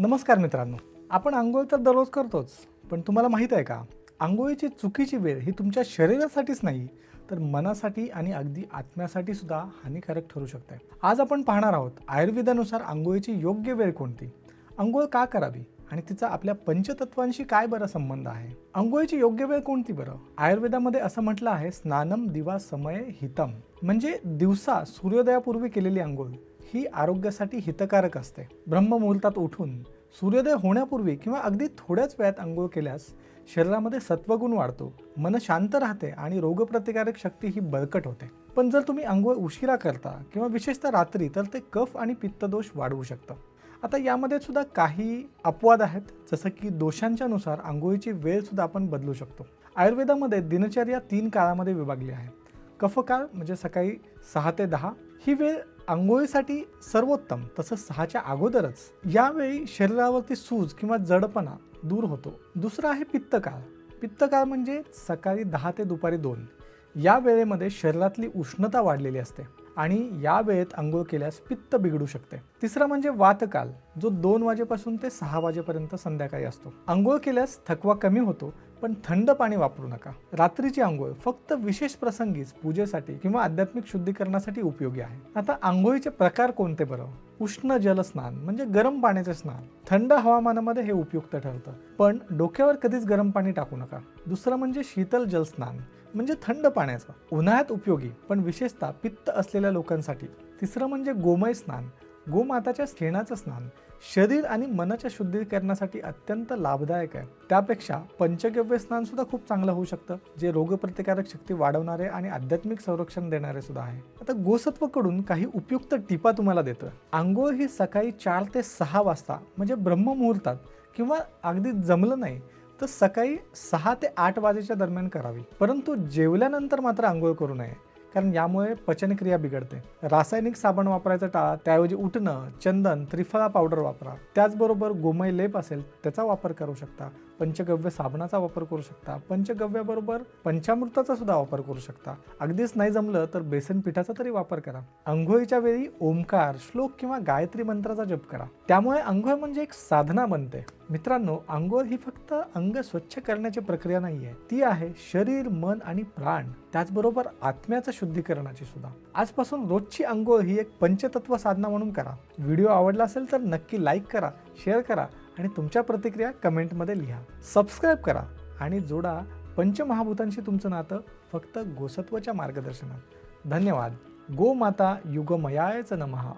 नमस्कार मित्रांनो. आपण आंघोळ तर दररोज करतोच पण तुम्हाला माहीत आहे का? आंघोळीची चुकीची वेळ ही तुमच्या शरीरासाठीच नाही तर मनासाठी आणि अगदी आत्म्यासाठी सुद्धा हानिकारक ठरू शकते. आज आपण पाहणार आहोत आयुर्वेदानुसार आंघोळीची योग्य वेळ कोणती? आंघोळ का करावी आणि तिचा आपल्या पंचतत्वांशी काय बरं संबंध आहे? आंघोळीची योग्य वेळ कोणती बरं? आयुर्वेदामध्ये असं म्हटलं आहे स्नानम दिवा समय हितम. म्हणजे दिवसा सूर्योदयापूर्वी केलेली आंघोळ. ही आरोग्यासाठी हितकारक असते. ब्रह्ममुहूर्तात उठून सूर्योदय होण्यापूर्वी किंवा अगदी थोड्याच वेळात आंघोळ केल्यास शरीरामध्ये सत्वगुण वाढतो मन शांत राहते आणि रोगप्रतिकारक शक्ती ही बळकट होते. पण जर तुम्ही आंघोळ उशिरा करता किंवा विशेषतः रात्री तर ते कफ आणि पित्तदोष वाढवू शकतं. आता यामध्ये सुद्धा काही अपवाद आहेत जसं की दोषांच्या नुसार आंघोळीची वेळ सुद्धा आपण बदलू शकतो. आयुर्वेदामध्ये दिनचर्या तीन काळामध्ये विभागली आहे. कफकाळ म्हणजे सकाळी सहा ते दहा. ही वेळ आंघोळीसाठी सर्वोत्तम तसंच सहाच्या अगोदरच. यावेळी शरीरावरती सूज किंवा जडपणा दूर होतो. दुसरा आहे पित्तकाळ. पित्तकाळ म्हणजे सकाळी दहा ते दुपारी दोन. या वेळेमध्ये शरीरातली उष्णता वाढलेली असते आणि या वेळेत आंघोळ केल्यास पित्त बिघडू शकते. तिसरा म्हणजे वातकाल जो दोन वाजेपासून ते सहा वाजेपर्यंत संध्याकाळी असतो. आंघोळ केल्यास थकवा कमी होतो पण थंड पाणी वापरू नका. रात्रीची आंघोळ फक्त विशेष प्रसंगीच पूजेसाठी किंवा आध्यात्मिक शुद्धीकरणासाठी उपयोगी आहे. आता आंघोळीचे प्रकार कोणते बरं? उष्ण जलस्नान म्हणजे गरम पाण्याचे स्नान. थंड हवामानामध्ये हे उपयुक्त ठरतं. पण डोक्यावर कधीच गरम पाणी टाकू नका. दुसरं म्हणजे शीतल जलस्नान म्हणजे थंड पाण्याचं. उन्हाळ्यात उपयोगी पण विशेषतः पित्त असलेल्या लोकांसाठी. तिसरं म्हणजे गोमय स्नान. गोमाताच्या शेणाचं स्नान शरीर आणि मनाच्या शुद्धीकरणासाठी अत्यंत लाभदायक आहे. त्यापेक्षा पंचगव्य स्नान सुद्धा खूप चांगलं होऊ शकतं जे रोगप्रतिकारक शक्ती वाढवणारे आणि आध्यात्मिक संरक्षण देणारे सुद्धा आहे. आता गोसत्वकडून काही उपयुक्त टिपा तुम्हाला देतोय. आंघोळ ही सकाळी चार ते सहा वाजता म्हणजे ब्रह्ममुहूर्तात किंवा अगदी जमलं नाही तर सकाळी सहा ते आठ वाजेच्या दरम्यान करावी. परंतु जेवल्यानंतर मात्र आंघोळ करू नये. कारण यामुळे पचनक्रिया बिघडते. रासायनिक साबण वापरायचं टाळा त्याऐवजी उठणं चंदन त्रिफळा पावडर वापरा. त्याचबरोबर गोमय लेप असेल त्याचा वापर करू शकता. पंचगव्य साबणाचा वापर करू शकता. पंचगव्याबरोबर पंचामृताचा सुद्धा वापर करू शकता. अगदीच नाही जमलं तर बेसन पिठाचा तरी वापर करा. अंघोळीच्या वेळी ओंकार श्लोक किंवा गायत्री मंत्राचा जप करा. त्यामुळे अंघोळ म्हणजे एक साधना बनते. मित्रांनो आंघोळ ही फक्त अंग स्वच्छ करण्याची प्रक्रिया नाही आहे ती आहे शरीर मन आणि प्राण. त्याचबरोबर आत्म्याचं शुद्धीकरणाची सुद्धा. आजपासून रोजची अंघोळ ही एक पंचतत्व साधना म्हणून करा. व्हिडिओ आवडला असेल तर नक्की लाईक करा शेअर करा आणि तुमच्या प्रतिक्रिया कमेंटमध्ये लिहा. सबस्क्राईब करा आणि जोडा पंचमहाभूतांशी तुमचं नातं फक्त गोसत्वच्या मार्गदर्शनात. धन्यवाद. गोमाता युगमयायच नमहा